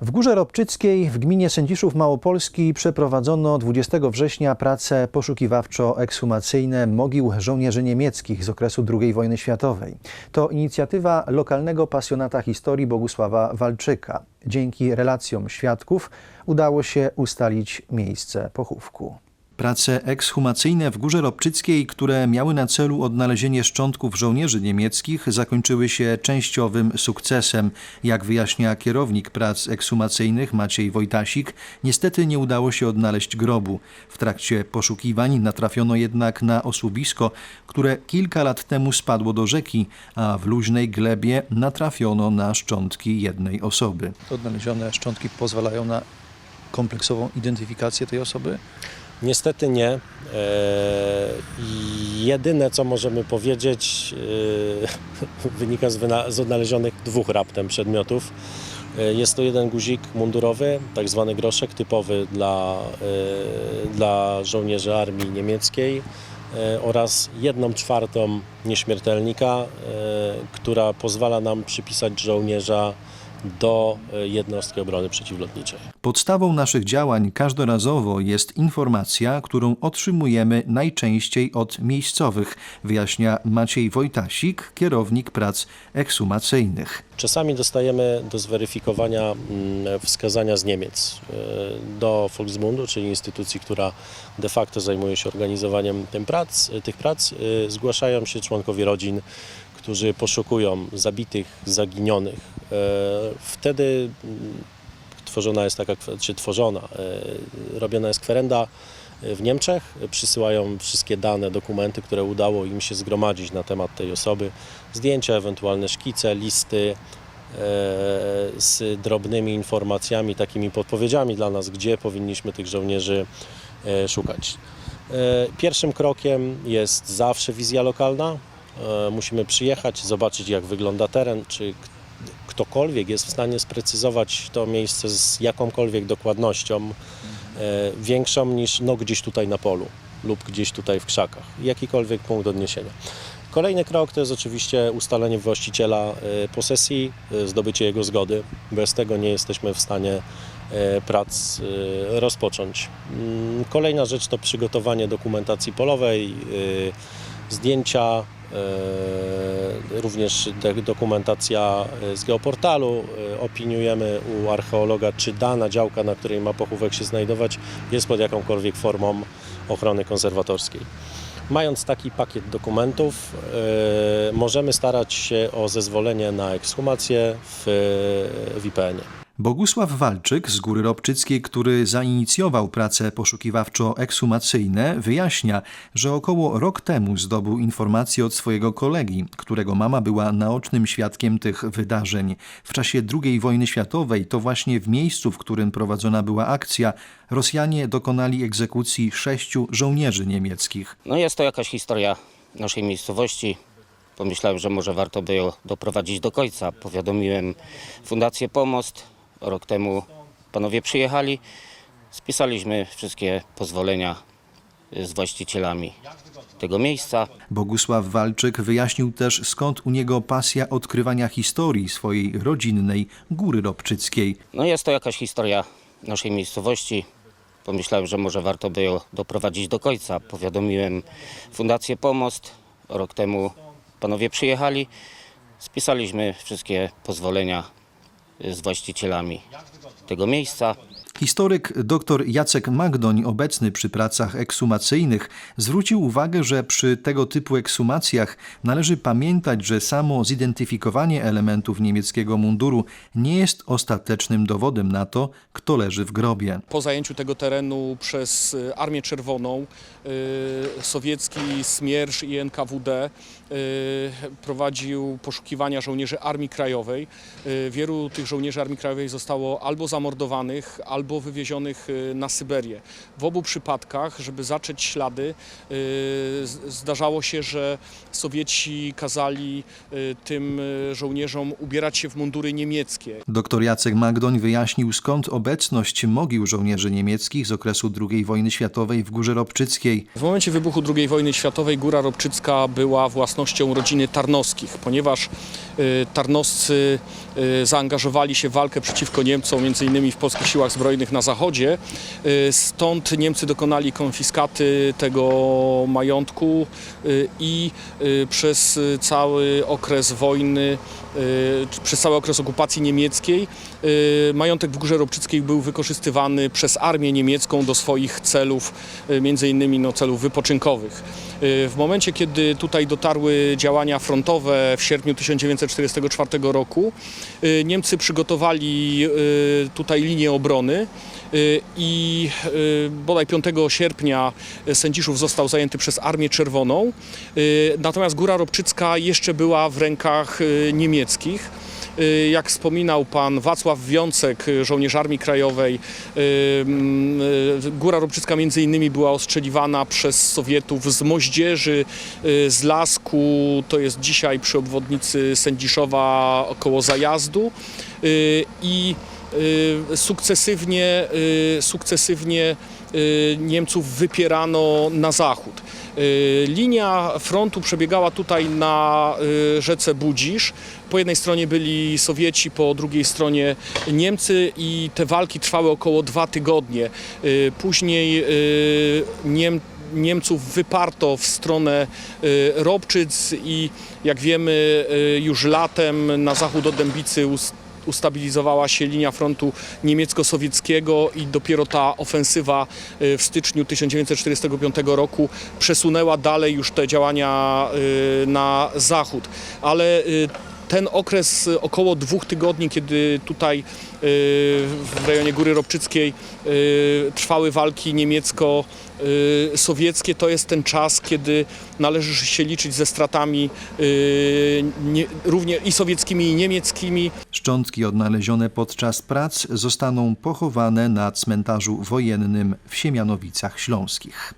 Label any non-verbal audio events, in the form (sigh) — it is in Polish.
W Górze Robczyckiej w gminie Sędziszów Małopolski przeprowadzono 20 września prace poszukiwawczo-ekshumacyjne mogił żołnierzy niemieckich z okresu II wojny światowej. To inicjatywa lokalnego pasjonata historii Bogusława Walczyka. Dzięki relacjom świadków udało się ustalić miejsce pochówku. Prace ekshumacyjne w Górze Robczyckiej, które miały na celu odnalezienie szczątków żołnierzy niemieckich, zakończyły się częściowym sukcesem. Jak wyjaśnia kierownik prac ekshumacyjnych Maciej Wojtasik, niestety nie udało się odnaleźć grobu. W trakcie poszukiwań natrafiono jednak na osuwisko, które kilka lat temu spadło do rzeki, a w luźnej glebie natrafiono na szczątki jednej osoby. Odnalezione szczątki pozwalają na kompleksową identyfikację tej osoby? Niestety nie. E, Jedyne co możemy powiedzieć e, (laughs) wynika z, odnalezionych dwóch raptem przedmiotów. E, Jest to jeden guzik mundurowy, tak zwany groszek, typowy dla, dla żołnierzy armii niemieckiej oraz jedną czwartą nieśmiertelnika, która pozwala nam przypisać żołnierza do e, jednostki obrony przeciwlotniczej. Podstawą naszych działań każdorazowo jest informacja, którą otrzymujemy najczęściej od miejscowych, wyjaśnia Maciej Wojtasik, kierownik prac ekshumacyjnych. Czasami dostajemy do zweryfikowania mm, wskazania z Niemiec e, do Volksmundu, czyli instytucji, która de facto zajmuje się organizowaniem prac, tych prac. E, Zgłaszają się członkowie rodzin, którzy poszukują zabitych, zaginionych. E, Wtedy mm, tworzona jest taka, czy tworzona, e, robiona jest kwerenda w Niemczech. Przysyłają wszystkie dane, dokumenty, które udało im się zgromadzić na temat tej osoby. Zdjęcia, ewentualne szkice, listy e, z drobnymi informacjami, takimi podpowiedziami dla nas, gdzie powinniśmy tych żołnierzy e, szukać. E, Pierwszym krokiem jest zawsze wizja lokalna. E, Musimy przyjechać, zobaczyć jak wygląda teren, czy ktokolwiek jest w stanie sprecyzować to miejsce z jakąkolwiek dokładnością e, większą niż no, gdzieś tutaj na polu lub gdzieś tutaj w krzakach. Jakikolwiek punkt odniesienia. Kolejny krok to jest oczywiście ustalenie właściciela e, posesji, e, zdobycie jego zgody. Bez tego nie jesteśmy w stanie prac rozpocząć. Mm, Kolejna rzecz to przygotowanie dokumentacji polowej, zdjęcia, również dokumentacja e, z geoportalu. E, Opiniujemy u archeologa, czy dana działka, na której ma pochówek się znajdować, jest pod jakąkolwiek formą ochrony konserwatorskiej. Mając taki pakiet dokumentów, e, możemy starać się o zezwolenie na ekshumację w, w IPN-ie. Bogusław Walczyk z Góry Robczyckiej, który zainicjował prace poszukiwawczo-ekshumacyjne, wyjaśnia, że około rok temu zdobył informację od swojego kolegi, którego mama była naocznym świadkiem tych wydarzeń. W czasie II wojny światowej to właśnie w miejscu, w którym prowadzona była akcja, Rosjanie dokonali egzekucji sześciu żołnierzy niemieckich. No jest to jakaś historia naszej miejscowości. Pomyślałem, że może warto by ją doprowadzić do końca. Powiadomiłem Fundację Pomost. Rok temu panowie przyjechali. Spisaliśmy wszystkie pozwolenia z właścicielami tego miejsca. Bogusław Walczyk wyjaśnił też, skąd u niego pasja odkrywania historii swojej rodzinnej Góry Robczyckiej. No jest to jakaś historia naszej miejscowości. Pomyślałem, że może warto by ją doprowadzić do końca. Powiadomiłem Fundację Pomost. Rok temu panowie przyjechali. Spisaliśmy wszystkie pozwolenia z właścicielami tego miejsca. Historyk dr Jacek Magdoń, obecny przy pracach ekshumacyjnych, zwrócił uwagę, że przy tego typu ekshumacjach należy pamiętać, że samo zidentyfikowanie elementów niemieckiego munduru nie jest ostatecznym dowodem na to, kto leży w grobie. Po zajęciu tego terenu przez y, Armię Czerwoną, y, sowiecki Smiersz i NKWD y, prowadził poszukiwania żołnierzy Armii Krajowej. Wielu tych żołnierzy Armii Krajowej zostało albo zamordowanych, albo albo wywiezionych y, na Syberię. W obu przypadkach, żeby zacząć ślady, y, zdarzało się, że Sowieci kazali y, tym żołnierzom ubierać się w mundury niemieckie. Dr Jacek Magdoń wyjaśnił skąd obecność mogił żołnierzy niemieckich z okresu II wojny światowej w Górze Robczyckiej. W momencie wybuchu II wojny światowej Góra Robczycka była własnością rodziny Tarnowskich, ponieważ Tarnowscy zaangażowali się w walkę przeciwko Niemcom, między innymi w polskich siłach zbrojnych na zachodzie. Y, Stąd Niemcy dokonali konfiskaty tego majątku y, i y, przez cały okres wojny, przez cały okres okupacji niemieckiej majątek w Górze Robczyckiej był wykorzystywany przez armię niemiecką do swoich celów, między innymi no, celów wypoczynkowych. W momencie, kiedy tutaj dotarły działania frontowe w sierpniu 1944 roku, Niemcy przygotowali tutaj linię obrony y, i y, bodaj 5 sierpnia Sędziszów został zajęty przez Armię Czerwoną, y, natomiast Góra Robczycka jeszcze była w rękach niemieckich. Jak wspominał pan Wacław Wiącek, żołnierz Armii Krajowej, mm, Góra Robczycka między innymi była ostrzeliwana przez Sowietów z moździerzy, z Lasku, to jest dzisiaj przy obwodnicy Sędziszowa około Zajazdu. I sukcesywnie, y, sukcesywnie y, Niemców wypierano na zachód. Y, Linia frontu przebiegała tutaj na y, rzece Budzisz. Po jednej stronie byli Sowieci, po drugiej stronie Niemcy i te walki trwały około dwa tygodnie. Y, Później y, Niem Niemców wyparto w stronę y, Robczyc i jak wiemy y, już latem na zachód od Dębicy ustabilizowała się linia frontu niemiecko-sowieckiego i dopiero ta ofensywa y, w styczniu 1945 roku przesunęła dalej już te działania y, na zachód. Ale y, ten okres y, około dwóch tygodni, kiedy tutaj y, w rejonie Góry Robczyckiej y, trwały walki niemiecko-sowieckie, to jest ten czas, kiedy należy się liczyć ze stratami y, nie, równie i sowieckimi, i niemieckimi. Szczątki odnalezione podczas prac zostaną pochowane na cmentarzu wojennym w Siemianowicach Śląskich.